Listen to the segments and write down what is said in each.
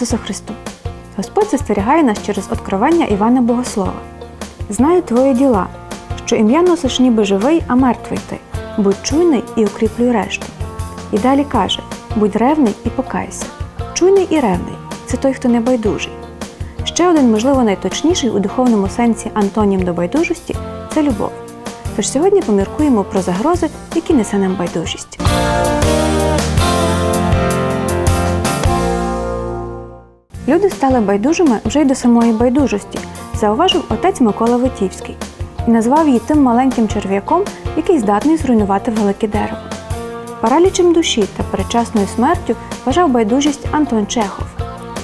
Ісусу Христу! Господь застерігає нас через откровення Івана Богослова. Знаю твої діла, що ім'я носиш ніби живий, а мертвий ти. Будь чуйний і укріплюй решту. І далі каже: будь ревний і покайся. Чуйний і ревний це той, хто не байдужий. Ще один, можливо, найточніший у духовному сенсі антонім до байдужості це любов. Тож сьогодні поміркуємо про загрози, які несе нам байдужість. Люди стали байдужими вже й до самої байдужості, зауважив отець Микола Витівський і назвав її тим маленьким черв'яком, який здатний зруйнувати велике дерево. Паралічем душі та передчасною смертю вважав байдужість Антон Чехов.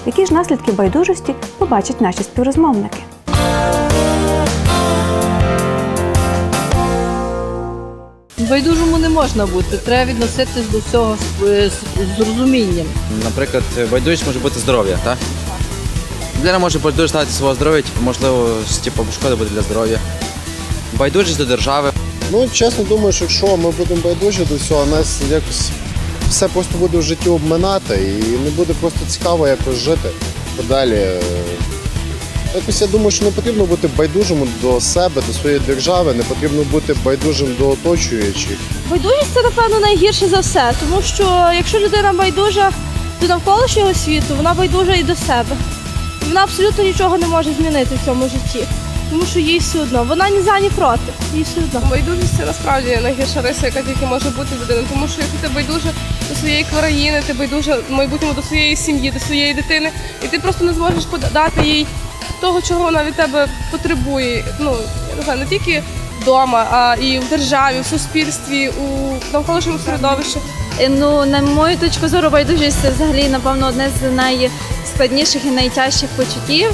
Які ж наслідки байдужості побачать наші співрозмовники? Байдужому не можна бути, треба відноситись до всього з, з, з розумінням. Наприклад, байдужість може бути здоров'я, так? Людина може байдуже стати свого здоров'я, типу, можливо, типу, шкода буде для здоров'я. Байдужість до держави. Ну, чесно думаю, що якщо ми будемо байдужі до всього, нас якось все просто буде в житті обминати і не буде просто цікаво якось жити подалі. Якось я думаю, що не потрібно бути байдужим до себе, до своєї держави, не потрібно бути байдужим до оточуючих. Байдужість це, напевно, найгірше за все, тому що якщо людина байдужа до навколишнього світу, вона байдужа і до себе. І вона абсолютно нічого не може змінити в цьому житті, тому що їй все одно. Вона ні за, ні проти. Їй все одно. Байдужість це насправді найгірша риса, яка тільки може бути в людини. Тому що якщо ти байдуже до своєї країни, ти байдуже в майбутньому до своєї сім'ї, до своєї дитини, і ти просто не зможеш подати їй того, чого вона від тебе потребує. Ну я не знаю, не тільки вдома, а і в державі, в суспільстві, у навколишньому середовищі. Е, Ну, на мою точку зору, байдужість це взагалі, напевно, одне з найскладніших і найтяжчих почуттів,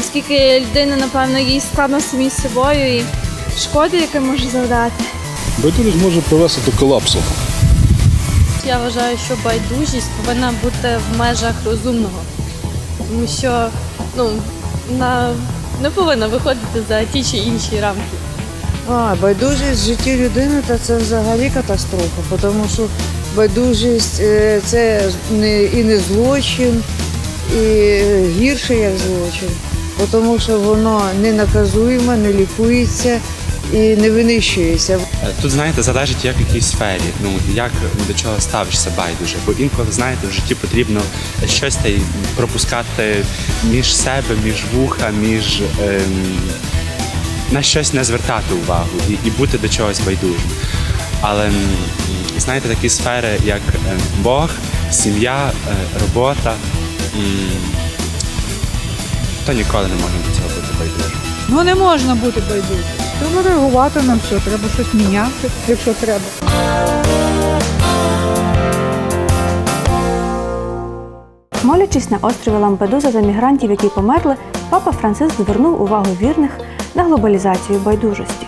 оскільки людина, напевно, їй складно самій з собою і шкоди, яке може завдати. Байдужість може привести до колапсу. Я вважаю, що байдужість повинна бути в межах розумного, тому що ну, на, не повинна виходити за ті чи інші рамки. А, байдужість в житті людини та це взагалі катастрофа, тому що байдужість е, це не, і не злочин, і гірше як злочин, тому що воно не наказуємо, не лікується і не винищується. Тут знаєте, залежить як в якій сфері, ну як до чого ставишся байдуже. Бо інколи знаєте, в житті потрібно щось та й пропускати між себе, між вуха, між ем, на щось не звертати увагу і, і бути до чогось байдужим. Але знаєте, такі сфери, як е, Бог, сім'я, е, робота, то ніколи не можна до цього бути байдужим. Ну не можна бути байдужим. Треба реагувати на все, треба щось міняти, якщо треба. Молячись на острові Лампедуза за мігрантів, які померли, папа Франциск звернув увагу вірних на глобалізацію байдужості.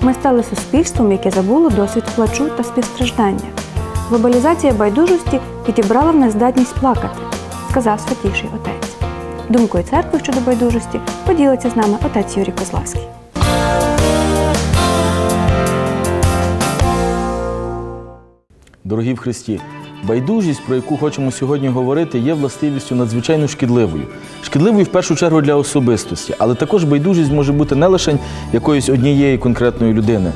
Ми стали суспільством, яке забуло досвід плачу та співстраждання. Глобалізація байдужості відібрала в нас здатність плакати, сказав святіший отець. Думкою церкви щодо байдужості поділиться з нами отець Юрій Козлавський. Дорогі в Христі, байдужість, про яку хочемо сьогодні говорити, є властивістю надзвичайно шкідливою. Шкідливою в першу чергу для особистості, але також байдужість може бути не лише якоїсь однієї конкретної людини.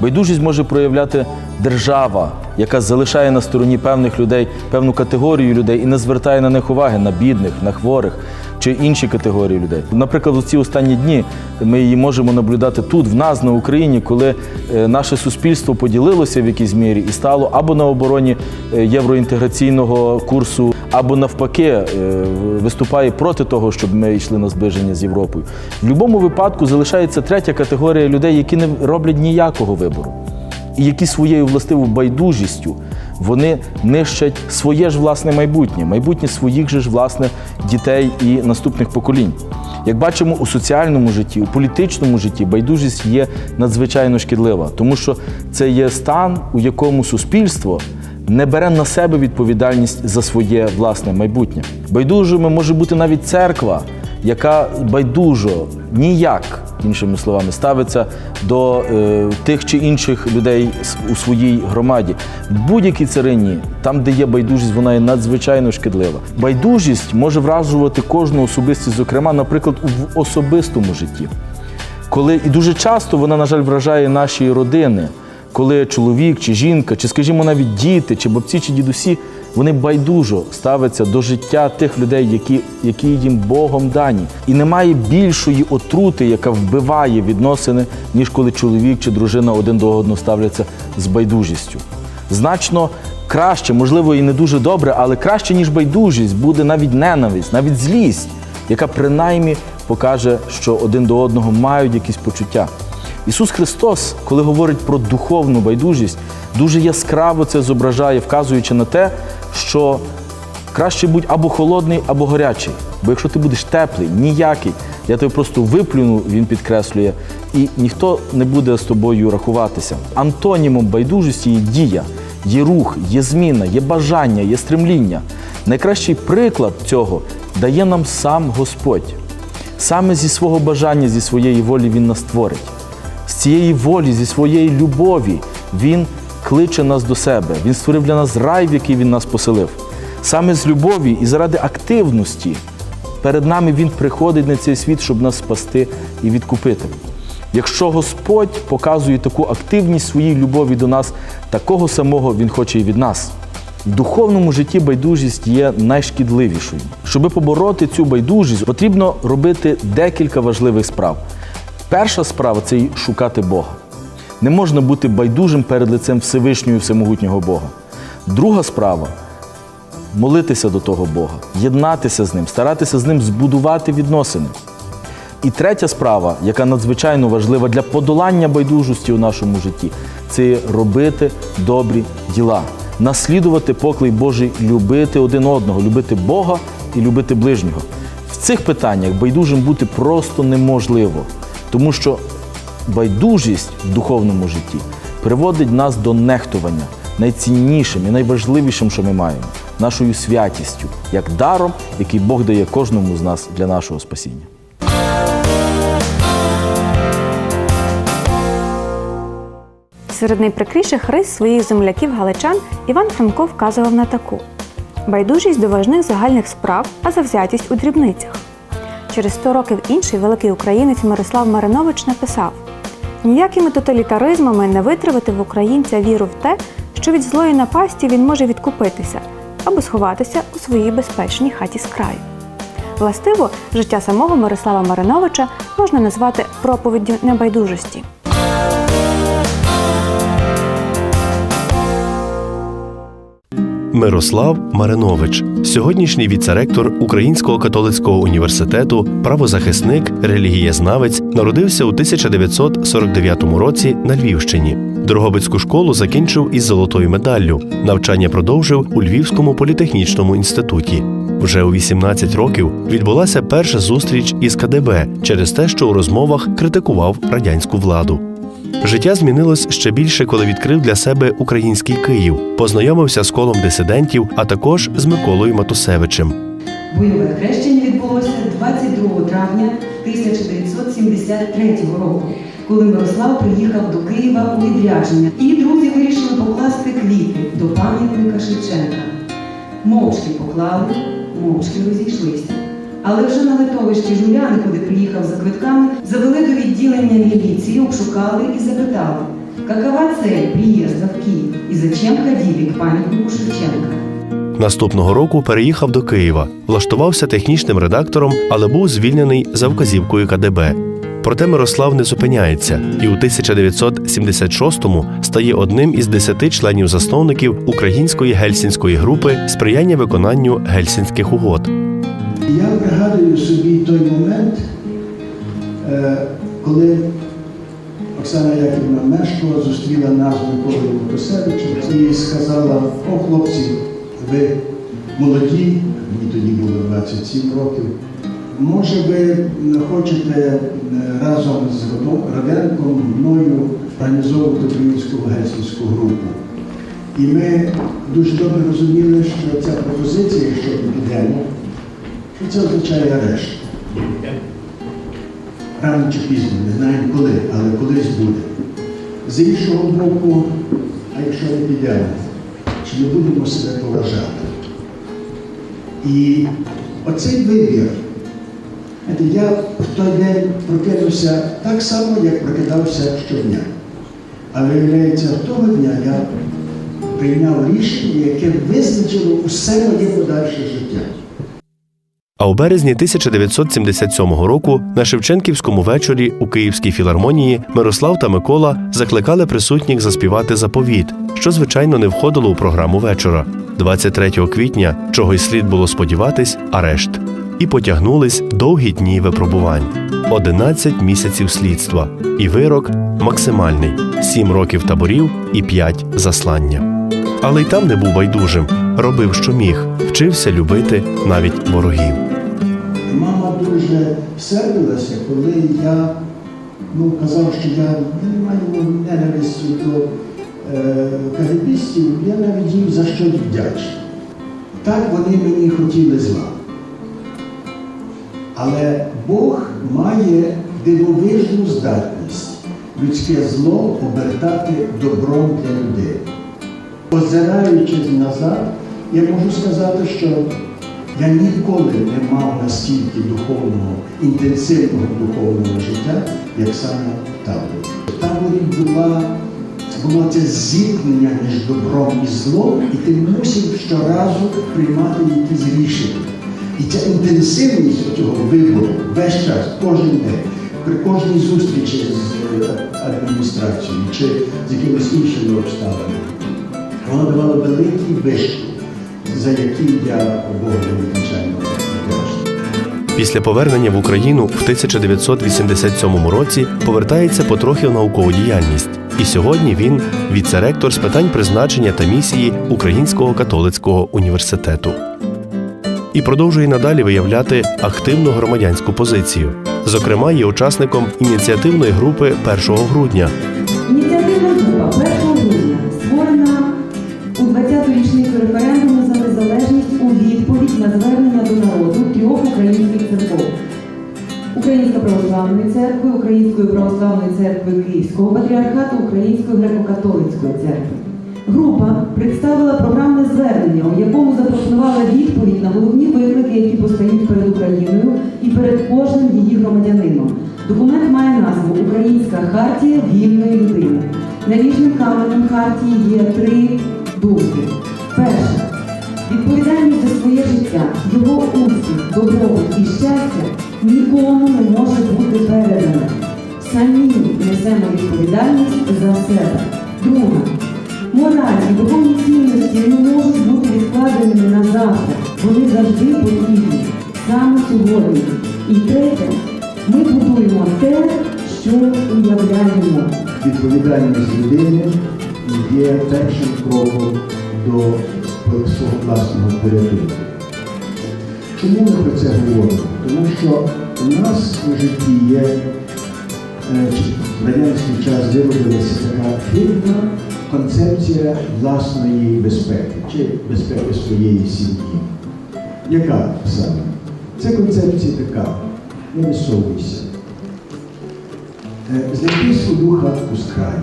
Байдужість може проявляти держава, яка залишає на стороні певних людей певну категорію людей і не звертає на них уваги на бідних, на хворих чи інші категорії людей. Наприклад, у ці останні дні ми її можемо наблюдати тут, в нас на Україні, коли е, наше суспільство поділилося в якійсь мірі і стало або на обороні е, євроінтеграційного курсу, або навпаки е, виступає проти того, щоб ми йшли на зближення з Європою. В будь-якому випадку залишається третя категорія людей, які не роблять ніякого вибору і які своєю властивою байдужістю вони нищать своє ж власне майбутнє, майбутнє своїх же ж власне дітей і наступних поколінь. Як бачимо, у соціальному житті, у політичному житті байдужість є надзвичайно шкідлива, тому що це є стан, у якому суспільство не бере на себе відповідальність за своє власне майбутнє. Байдужими може бути навіть церква, яка байдужо ніяк, іншими словами, ставиться до е, тих чи інших людей у своїй громаді. В будь-якій царині, там, де є байдужість, вона є надзвичайно шкідлива. Байдужість може вражувати кожну особистість, зокрема, наприклад, в особистому житті. Коли і дуже часто вона, на жаль, вражає наші родини, коли чоловік чи жінка, чи, скажімо, навіть діти, чи бабці, чи дідусі, вони байдужо ставляться до життя тих людей, які, які їм Богом дані. І немає більшої отрути, яка вбиває відносини, ніж коли чоловік чи дружина один до одного ставляться з байдужістю. Значно краще, можливо, і не дуже добре, але краще, ніж байдужість, буде навіть ненависть, навіть злість, яка принаймні покаже, що один до одного мають якісь почуття. Ісус Христос, коли говорить про духовну байдужість, дуже яскраво це зображає, вказуючи на те, що краще будь або холодний, або гарячий. Бо якщо ти будеш теплий, ніякий, я тебе просто виплюну, він підкреслює, і ніхто не буде з тобою рахуватися. Антонімом байдужості є дія, є рух, є зміна, є бажання, є стремління. Найкращий приклад цього дає нам сам Господь. Саме зі свого бажання, зі своєї волі Він нас творить. З цієї волі, зі своєї любові Він кличе нас до себе. Він створив для нас рай, в який Він нас поселив. Саме з любові і заради активності перед нами Він приходить на цей світ, щоб нас спасти і відкупити. Якщо Господь показує таку активність своїй любові до нас, такого самого Він хоче і від нас. В духовному житті байдужість є найшкідливішою. Щоби побороти цю байдужість, потрібно робити декілька важливих справ. Перша справа це шукати Бога. Не можна бути байдужим перед лицем Всевишнього і Всемогутнього Бога. Друга справа молитися до того Бога, єднатися з ним, старатися з ним збудувати відносини. І третя справа, яка надзвичайно важлива для подолання байдужості у нашому житті, це робити добрі діла, наслідувати поклик Божий, любити один одного, любити Бога і любити ближнього. В цих питаннях байдужим бути просто неможливо, тому що байдужість в духовному житті приводить нас до нехтування найціннішим і найважливішим, що ми маємо нашою святістю, як даром, який Бог дає кожному з нас для нашого спасіння. Серед найприкріших рис своїх земляків галичан Іван Франко вказував на таку: байдужість до важних загальних справ, а завзятість у дрібницях. Через 100 років інший великий українець Мирослав Маринович написав: ніякими тоталітаризмами не витравити в українця віру в те, що від злої напасті він може відкупитися або сховатися у своїй безпечній хаті з краю. Властиво, життя самого Мирослава Мариновича можна назвати проповіддю небайдужості. Мирослав Маринович, сьогоднішній віцеректор Українського католицького університету, правозахисник, релігієзнавець, народився у 1949 році на Львівщині. Дрогобицьку школу закінчив із золотою медаллю. Навчання продовжив у Львівському політехнічному інституті. Вже у 18 років відбулася перша зустріч із КДБ через те, що у розмовах критикував радянську владу. Життя змінилось ще більше, коли відкрив для себе український Київ, познайомився з колом дисидентів, а також з Миколою Матусевичем. Бойове хрещення відбулося 22 травня 1973 року, коли Мирослав приїхав до Києва у відрядження, і друзі вирішили покласти квіти до пам'ятника Шевченка. Мовчки поклали, мовчки розійшлися. Але вже на литовищі Жуляни, куди приїхав за квитками, завели до відділення міліції, обшукали і запитали, какова цель приїзда в Київ і зачем ходили к пам'ятнику Шевченка. Наступного року переїхав до Києва, влаштувався технічним редактором, але був звільнений за вказівкою КДБ. Проте Мирослав не зупиняється і у 1976-му стає одним із десяти членів засновників української гельсінської групи сприяння виконанню гельсінських угод. Я пригадую собі той момент, е, коли Оксана Яківна Мешкова зустріла нас Миколою Матусевичем і сказала, о хлопці, ви молоді, мені тоді було 27 років, може ви хочете е, разом з Роденком, мною організовувати українську гельсінську групу. І ми дуже добре розуміли, що ця пропозиція, якщо ми підемо, що це означає арешт. Рано чи пізно, не знаємо коли, але колись буде. З іншого боку, а якщо не підемо, чи не будемо себе поважати? І оцей вибір, я в той день прокинувся так само, як прокидався щодня. А виявляється, того дня я прийняв рішення, яке визначило усе моє подальше життя. А у березні 1977 року на Шевченківському вечорі у Київській філармонії Мирослав та Микола закликали присутніх заспівати заповіт, що звичайно не входило у програму вечора. 23 квітня, чого й слід було сподіватись, арешт. І потягнулись довгі дні випробувань. 11 місяців слідства, і вирок максимальний 7 років таборів і 5 заслання. Але й там не був байдужим, робив, що міг, вчився любити навіть ворогів. Мама дуже сердилася, коли я ну, казав, що я не маю ненависті до е, кагибістів, я навіть їм за щось вдячний. Так вони мені хотіли зла. Але Бог має дивовижну здатність людське зло обертати добром для людей. Озираючись назад, я можу сказати, що я ніколи не мав настільки духовного, інтенсивного духовного життя, як саме в таборі. В таборі була, було це зіткнення між добром і злом, і ти мусив щоразу приймати якісь рішення. І ця інтенсивність цього вибору весь час, кожен день, при кожній зустрічі з е, адміністрацією чи з якимись іншими обставинами, вона давала великий вишку, за який я Богові надзвичайно. Після повернення в Україну в 1987 році повертається потрохи в наукову діяльність. І сьогодні він віце-ректор з питань призначення та місії Українського католицького університету. І продовжує надалі виявляти активну громадянську позицію. Зокрема, є учасником ініціативної групи 1 грудня, православної церкви, Української православної церкви Київського патріархату, Української греко-католицької церкви. Група представила програмне звернення, у якому запропонувала відповідь на головні виклики, які постають перед Україною і перед кожним її громадянином. Документ має назву Українська хартія вільної людини. Наріжним каменем хартії є три думки. Перше. Відповідальність за своє життя, його успіх, добробут і щастя нікому не може бути передано. Самі несемо відповідальність за себе. Друге. Мораль і духовні цінності не можуть бути відкладеними на завтра. Вони завжди потрібні, саме сьогодні. І третє, ми будуємо те, що уявляємо. Відповідальність людини є першим кроком до свого власного порятунку. Чому ми про це говоримо? Тому що у нас у житті є е, в радянський час виробилася така хибна концепція власної безпеки чи безпеки своєї сім'ї. Яка саме? Ця концепція така. Не висовуйся. Е, Знайди свою хатку з краю.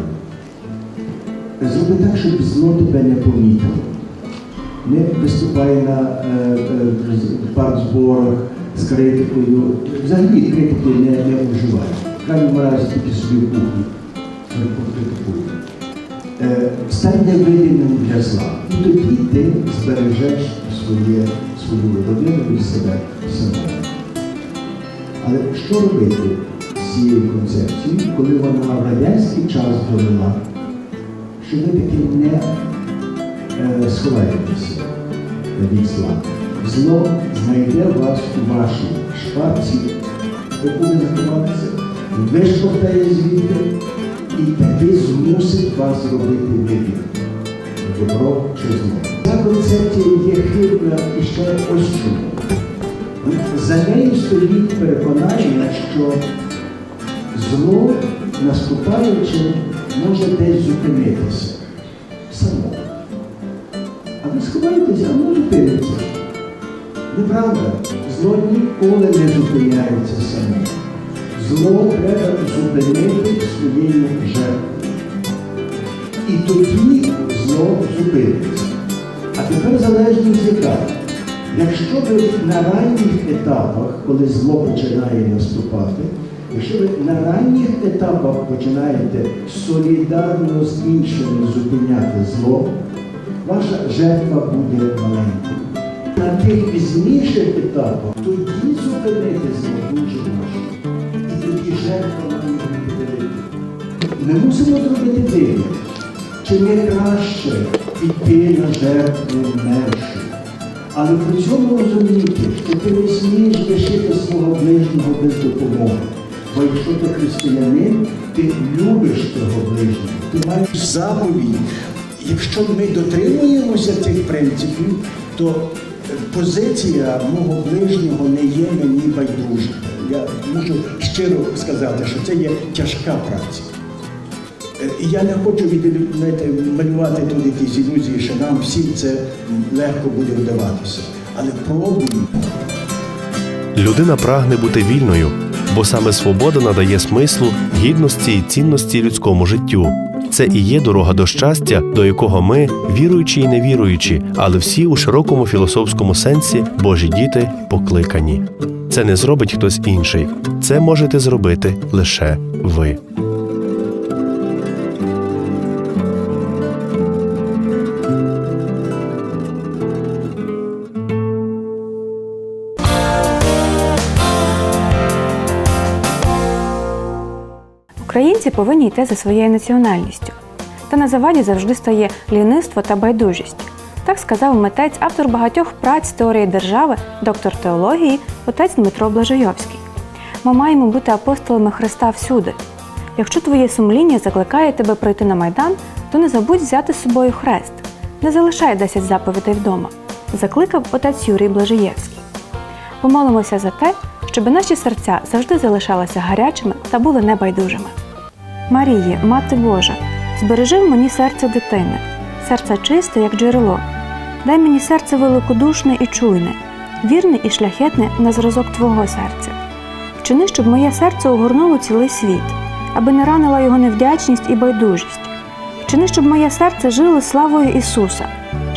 Зроби так, щоб зло тебе не помітило. Не виступай на е, е, партзборах з критикою. Взагалі критики не, не вживай. В крайньому тільки собі в кухні покритикуй. Е, стань невидимим для зла. І тоді ти збережеш своє, свою родину і себе самого. Але що робити з цією концепцією, коли вона в радянський час довела, що ви таки не сховаєтеся зла. Зло знайде вас у вашій шпарці, ви заховалися, виштовхає звідти і таки змусить вас зробити вибір. Добро чи зло. Ця концепція є хибна і ще ось чому. За нею стоїть переконання, що зло, наступаючи, може десь зупинитися. Само. А воно зупиниться. Неправда. Зло ніколи не зупиняється саме. Зло треба зупинити своєю жертвою. І тоді зло зупиниться. А тепер залежність яка? Якщо ви на ранніх етапах, коли зло починає наступати, якщо ви на ранніх етапах починаєте солідарно з іншими зупиняти зло, ваша жертва буде маленькою. На тих пізніших етапах тоді зупинити зло дуже важко. І тоді жертва бути велика. Ми мусимо зробити дивно. Чи не краще піти на жертву меншу? Але при цьому розуміти, що ти не смієш лишити свого ближнього без допомоги. Бо якщо ти християнин, ти любиш того ближнього, ти маєш заповідь. Якщо ми дотримуємося цих принципів, то позиція мого ближнього не є мені байдужа. Я можу щиро сказати, що це є тяжка праця. Е, я не хочу знаєте, малювати тут якісь ілюзії, що нам всім це легко буде вдаватися. Але пробуємо. Людина прагне бути вільною, бо саме свобода надає смислу, гідності і цінності людському життю. Це і є дорога до щастя, до якого ми, віруючі і невіруючі, але всі у широкому філософському сенсі Божі діти покликані. Це не зробить хтось інший. Це можете зробити лише ви. Повинні йти за своєю національністю. Та на заваді завжди стає лінивство та байдужість. Так сказав митець, автор багатьох праць теорії держави, доктор теології, отець Дмитро Блажайовський. Ми маємо бути апостолами Христа всюди. Якщо твоє сумління закликає тебе прийти на майдан, то не забудь взяти з собою хрест. Не залишай 10 заповідей вдома, закликав отець Юрій Блажаєвський. Помолимося за те, щоб наші серця завжди залишалися гарячими та були небайдужими. Марії, Мати Божа, збережи в мені серце дитини, серце чисте, як джерело. Дай мені серце великодушне і чуйне, вірне і шляхетне на зразок Твого серця. Вчини, щоб моє серце огорнуло цілий світ, аби не ранила його невдячність і байдужість. Вчини, щоб моє серце жило славою Ісуса,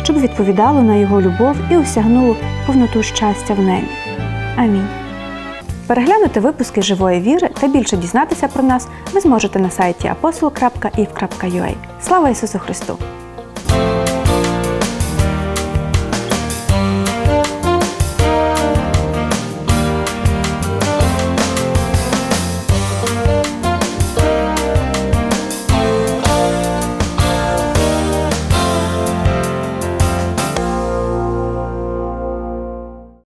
щоб відповідало на Його любов і осягнуло повноту щастя в небі. Амінь. Переглянути випуски живої віри та більше дізнатися про нас ви зможете на сайті apostol.if.ua. Слава Ісусу Христу!